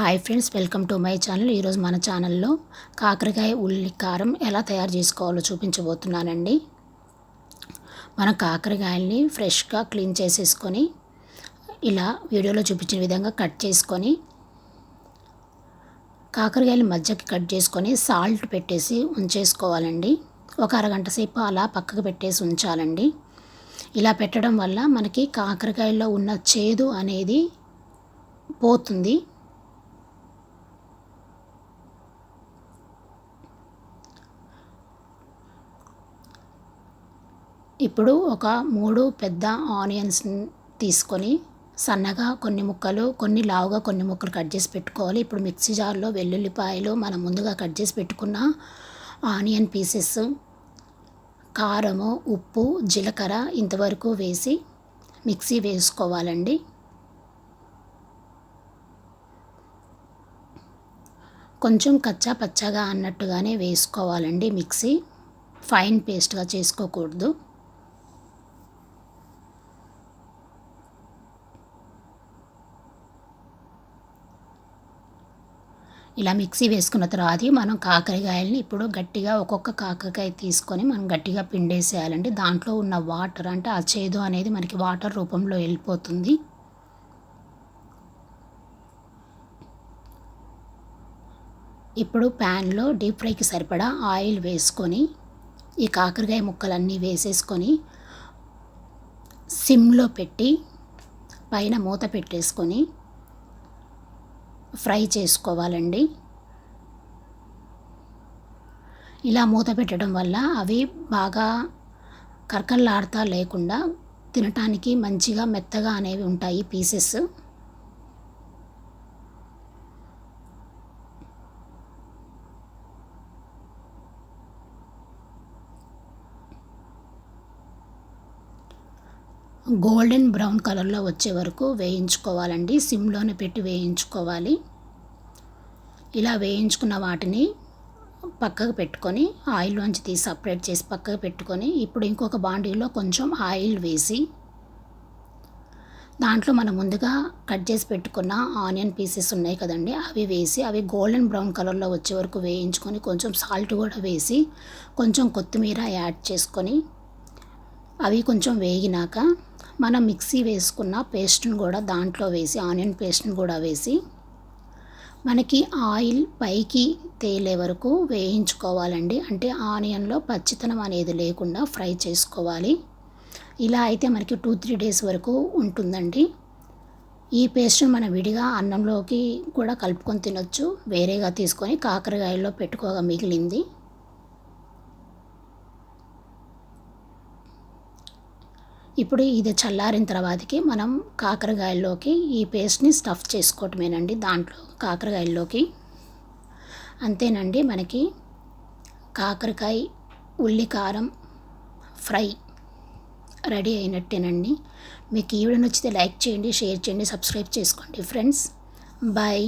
Hi friends welcome to my channel ఈరోజు మన ఛానల్లో కాకరకాయ ఉల్లి కారం ఎలా తయారు చేసుకోవాలో చూపించబోతున్నానండి. మన కాకరకాయల్ని ఫ్రెష్గా క్లీన్ చేసేసుకొని ఇలా వీడియోలో చూపించిన విధంగా కట్ చేసుకొని కాకరకాయలు మధ్యకి కట్ చేసుకొని సాల్ట్ పెట్టేసి ఉంచేసుకోవాలండి. ఒక అరగంట సేపు అలా పక్కకు పెట్టేసి ఉంచాలండి. ఇలా పెట్టడం వల్ల మనకి కాకరకాయల్లో ఉన్న చేదు అనేది పోతుంది. ఇప్పుడు ఒక మూడు పెద్ద ఆనియన్స్ తీసుకొని సన్నగా కొన్ని ముక్కలు కొన్ని లావుగా కొన్ని ముక్కలు కట్ చేసి పెట్టుకోవాలి. ఇప్పుడు మిక్సీ జార్లో వెల్లుల్లిపాయలు మనం ముందుగా కట్ చేసి పెట్టుకున్న ఆనియన్ పీసెస్ కారము ఉప్పు జీలకర్ర ఇంతవరకు వేసి మిక్సీ వేసుకోవాలండి. కొంచెం కచ్చా పచ్చగా అన్నట్టుగానే వేసుకోవాలండి మిక్సీ. ఫైన్ పేస్ట్గా చేసుకోకూడదు. ఇలా మిక్సీ వేసుకున్న తర్వాత మనం కాకరకాయలని ఇప్పుడు గట్టిగా ఒక్కొక్క కాకరకాయ తీసుకొని మనం గట్టిగా పిండేసేయాలండి. దాంట్లో ఉన్న వాటర్ అంటే ఆ చేదు అనేది మనకి వాటర్ రూపంలో వెళ్ళిపోతుంది. ఇప్పుడు ప్యాన్లో డీప్ ఫ్రైకి సరిపడా ఆయిల్ వేసుకొని ఈ కాకరకాయ ముక్కలన్నీ వేసేసుకొని సిమ్లో పెట్టి పైన మూత పెట్టేసుకొని ఫ్రై చేసుకోవాలండి. ఇలా మూత పెట్టడం వల్ల అవి బాగా కరకల్లాడుతా లేకుండా తినటానికి మంచిగా మెత్తగా అనేవి ఉంటాయి పీసెస్. గోల్డెన్ బ్రౌన్ కలర్లో వచ్చే వరకు వేయించుకోవాలండి. సిమ్లోనే పెట్టి వేయించుకోవాలి. ఇలా వేయించుకున్న వాటిని పక్కకు పెట్టుకొని ఆయిల్లోంచి తీసి సపరేట్ చేసి పక్కకు పెట్టుకొని ఇప్పుడు ఇంకొక బాండీలో కొంచెం ఆయిల్ వేసి దాంట్లో మనం ముందుగా కట్ చేసి పెట్టుకున్న ఆనియన్ పీసెస్ ఉన్నాయి కదండి అవి వేసి అవి గోల్డెన్ బ్రౌన్ కలర్లో వచ్చే వరకు వేయించుకొని కొంచెం సాల్ట్ కూడా వేసి కొంచెం కొత్తిమీర యాడ్ చేసుకొని అవి కొంచెం వేగినాక మనం మిక్సీ వేసుకున్న పేస్ట్ని కూడా దాంట్లో వేసి ఆనియన్ పేస్ట్ని కూడా వేసి మనకి ఆయిల్ పైకి తేలే వరకు వేయించుకోవాలండి. అంటే ఆనియన్లో పచ్చితనం అనేది లేకుండా ఫ్రై చేసుకోవాలి. ఇలా అయితే మనకి టూ త్రీ డేస్ వరకు ఉంటుందండి. ఈ పేస్ట్ మనం విడిగా అన్నంలోకి కూడా కలుపుకొని తినొచ్చు. వేరేగా తీసుకొని కాకరకాయల్లో పెట్టుకోగా మిగిలింది. ఇప్పుడు ఇది చల్లారిన తర్వాతకి మనం కాకరకాయల్లోకి ఈ పేస్ట్ని స్టఫ్ చేసుకోవటమేనండి. దాంట్లో కాకరకాయల్లోకి అంతేనండి మనకి కాకరకాయ ఉల్లి కారం ఫ్రై రెడీ అయినట్టేనండి. మీకు ఈ వీడియో నచ్చితే లైక్ చేయండి షేర్ చేయండి సబ్స్క్రైబ్ చేసుకోండి ఫ్రెండ్స్. బాయ్.